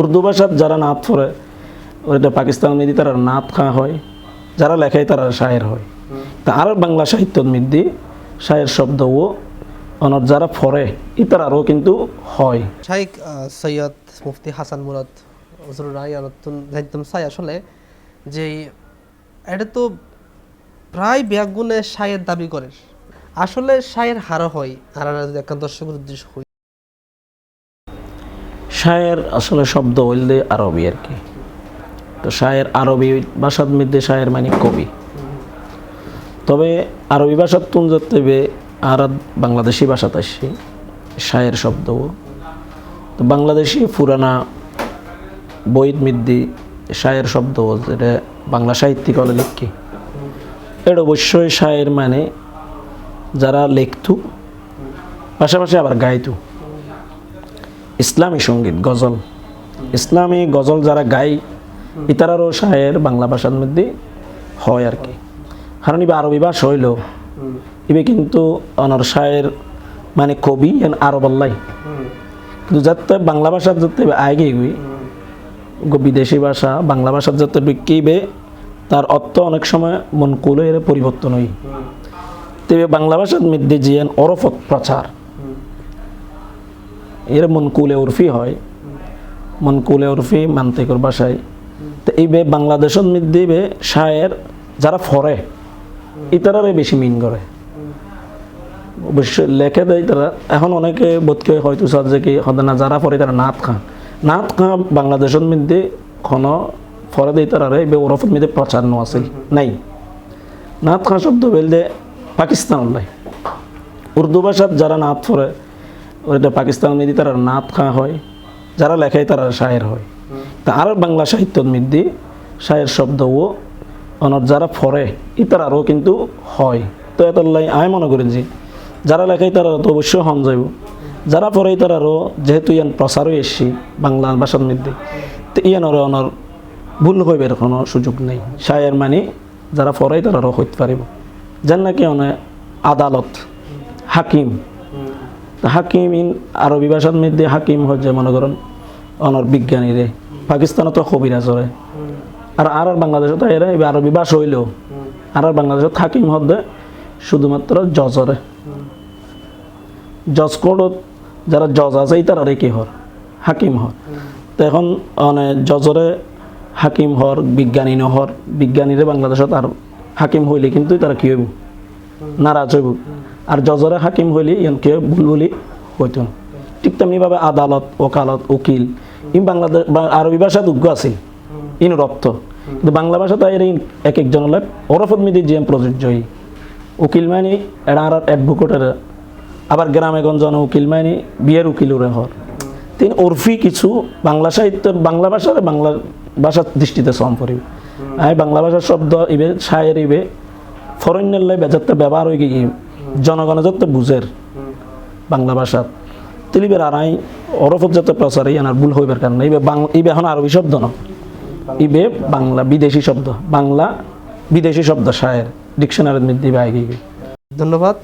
উর্দু ভাষার যারা নাত পড়ে ওইটা পাকিস্তান মিদি তারা নাত খাওয়া হয় যারা লেখায় তারা শায়ের হয়। তা আর বাংলা সাহিত্য মিদি শায়ের শব্দ ও অনর যারা ফরে ইতারারও কিন্তু হয়। আহ, সৈয়দ মুফতি হাসান মুরাদ হুজুর রায় নতুন জানতাম চাই আসলে যে এটা তো প্রায় ব্যাগুণে সায়ের দাবি করে। আসলে সায়ের হারও হয় আর যদি একটা দর্শকের উদ্দেশ্য হই। শায়ের আসলে শব্দ হইলে আরবি আর কি। তো শায়ের আরবি ভাষার মধ্যে শায়ের মানে কবি। তবে আরবি ভাষার তুন যাতে আর বাংলাদেশি ভাষাতে আসছে শায়ের শব্দ। তো বাংলাদেশি পুরানা বইত মিদ্দি, শায়ের শব্দ, যেটা বাংলা সাহিত্যিক হলে লিখি। এটা অবশ্যই শায়ের মানে যারা লিখতু, পাশাপাশি আবার গাইতু। ইসলামী সংগীত, গজল। ইসলামী গজল যারা গাই ইতারারও শায়ের বাংলা ভাষার মধ্যে হয় আর কি। কারণ ইবে আরবি ভাষা হইল। ইবে কিন্তু অনর শায়ের মানে কবি এন আরব আল্লাই কিন্তু যাতে বাংলা ভাষার যাতে আগে গই। বিদেশি ভাষা, বাংলা ভাষার যাতে বিকিবে তার অর্থ অনেক সময় মন কুলে এর পরিবর্তন হই তবে বাংলা ভাষার মধ্যে যে অরফত প্রচার। এর মনকুলে উর্ফি হয় মনকুলে উর্ফি মান্তিকর ভাষায় তো এই বে বাংলাদেশের মধ্যে বে শায়ের যারা ফরে, ইতারারে বেশি মিন করে। অবশ্যই লেখে দেয় তারা। এখন অনেকে বোধকে হয়তো সার যে কি হতে না যারা পরে তারা নাত খাঁ নাত খাঁ বাংলাদেশের মধ্যে কোন ফরে দেয় তারা বে ওরফের মধ্যে প্রচার ন আছে, নাই। নাত খাঁ শব্দ বলতে পাকিস্তান উর্দু ভাষার যারা নাত পড়ে ওইটা পাকিস্তান মেদি তারা নাত খাওয়া হয়, যারা লেখায় তারা শায়ের হয়। তা আর বাংলা সাহিত্য মিদি শায়ের শব্দ ও অনর যারা ফরে ইতারারও কিন্তু হয়। তো এত লাই আমি মনে করি যে, যারা লেখায় তারা তো অবশ্যই হন যাইব। যারা পরে তারারও যেহেতু ইয়ান প্রচারও এসছি বাংলা ভাষার মধ্যে তো ইয়ানোর অনর ভুল হইবার কোনো সুযোগ নেই। শায়ের মানে যারা পরে তারারও হইতে পারিব। যেন নাকি অনেক আদালত হাকিম তা হাকিম ইন আরবি ভাষার মধ্যে হাকিম হচ্ছে, মনে করেন, অনর বিজ্ঞানীরে। পাকিস্তানত তো কবিরাজ হয় আর আর আর বাংলাদেশত এরা, এবার আরবি ভাষা হইলেও। আর বাংলাদেশত হাকিম হদ্দে শুধুমাত্র জজরে জজ কোর্টত যারা জজ আছে তারা কি হর? হাকিম হর। তো এখন মানে জজরে হাকিম হর বিজ্ঞানী নহর বিজ্ঞানীরে বাংলাদেশত আর হাকিম হইলে কিন্তু তারা কি হইব? নারাজ হইব। আর জজরে হাকিম হইলে ইয়ান কে ভুল বলি হইত। ঠিক তেমনিভাবে আদালত, ওকালত, উকিল, ইন বাংলাদেশ আরবি ভাষাত উগ্র আছে, ইন রপ্ত। কিন্তু বাংলা ভাষাতে এর ইন এক একজন হলে ওরফত মিদি জিএম প্রযোজ্য উকিল মানে এরা আর অ্যাডভোকেটের আবার গ্রামে গঞ্জন উকিল মানে বিয়ের উকিল উরে হর। তিন ওরফি কিছু বাংলা সাহিত্য, বাংলা ভাষার বাংলা ভাষার দৃষ্টিতে সম পড়িবে আই বাংলা ভাষার শব্দ ইবে শায়ের ইবে ফরেনের লাই বেজাতে ব্যবহার হয়ে গিয়ে জনগণের যত বুঝের বাংলা ভাষা তিলিবের আই অরফত যত প্রচার এই আনার ভুল হইবার কারণে। ইবে বাংলা ইবে এখন আরবি শব্দ না। ইবে বাংলা বিদেশি শব্দ। বাংলা বিদেশি শব্দ শায়ের। ডিকশনারির মধ্যে আগে ধন্যবাদ।